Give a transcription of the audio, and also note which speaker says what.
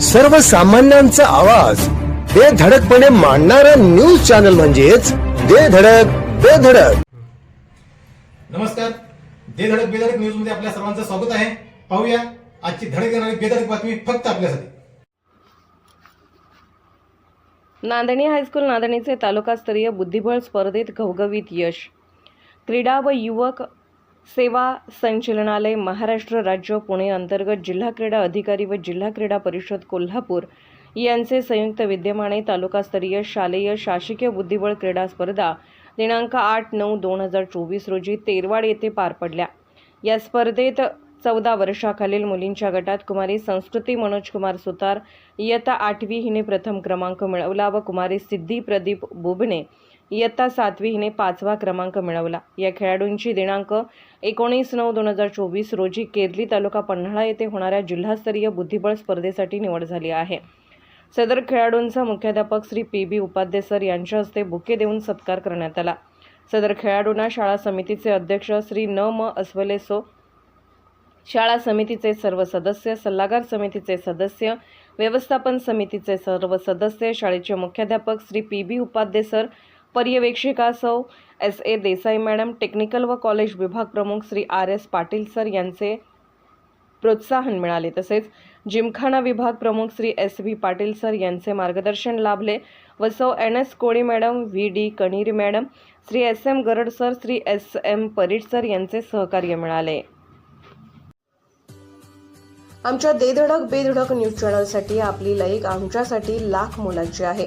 Speaker 1: सर्वसामान्यांचा आवाज. बेधडकपणे मांडणारा न्यूज चॅनल म्हणजेच बेधडक बेधडक
Speaker 2: नमस्कार. दे धडक बेधडक न्यूजमध्ये आपल्या सर्वांचं स्वागत आहे. पाहूया आजची धडक येणारी बेधडक बातमी फक्त आपल्यासाठी.
Speaker 3: नांदणी हायस्कूल नांदणीचे तालुकास्तरीय बुद्धिबळ स्पर्धेत घवघवीत यश. क्रीडा व युवक सेवा संचलनालय महाराष्ट्र राज्य पुणे अंतर्गत जिल्हा क्रीडा अधिकारी व जिल्हा क्रीडा परिषद कोल्हापूर यांचे संयुक्त विद्यमाने तालुकास्तरीय शालेय शासकीय बुद्धिबळ क्रीडा स्पर्धा दिनांक आठ नऊ दोन हजार चोवीस रोजी तेरवाड येथे पार पडल्या. या स्पर्धेत चौदा वर्षाखालील मुलींच्या गटात कुमारी संस्कृती मनोज कुमार सुतार इयत्ता आठवी हिने प्रथम क्रमांक मिळवला व कुमारी सिद्धी प्रदीप बुबणे इयत्ता सातवी हिने पाचवा क्रमांक मिळवला. या खेळाडूंची दिनांक एकोणीस नऊ दोन हजार चोवीस रोजी केरली तालुका पन्हाळा येथे होणाऱ्या जिल्हास्तरीय बुद्धिबळ स्पर्धेसाठी निवड झाली आहे. सदर खेळाडूंचा मुख्याध्यापक Shri P B Upadhye sir यांच्या हस्ते बुके देऊन सत्कार करण्यात आला. सदर खेळाडूंना शाळा समितीचे अध्यक्ष श्री न म अस्वलेसो शाळा समितीचे सर्व सदस्य सल्लागार समितीचे सदस्य व्यवस्थापन समितीचे सर्व सदस्य शाळेचे मुख्याध्यापक Shri P B Upadhye sir पर्यवेक्षिका Sau S A Desai madam technical व कॉलेज विभाग प्रमुख Shri R S Patil sir यांचे प्रोत्साहन मिळाले. तसेच जिमखाना विभाग प्रमुख Shri S V Patil sir यांचे मार्गदर्शन लाभले व Sau N S Koli madam V D Kanir madam Shri S M Garad sir Shri S M Parit sir यांचे सहकार्य मिळाले. आमच्या देधडक बेधडक न्यूज चॅनलसाठी आपली लाईक आमच्यासाठी लाख मोलाची आहे.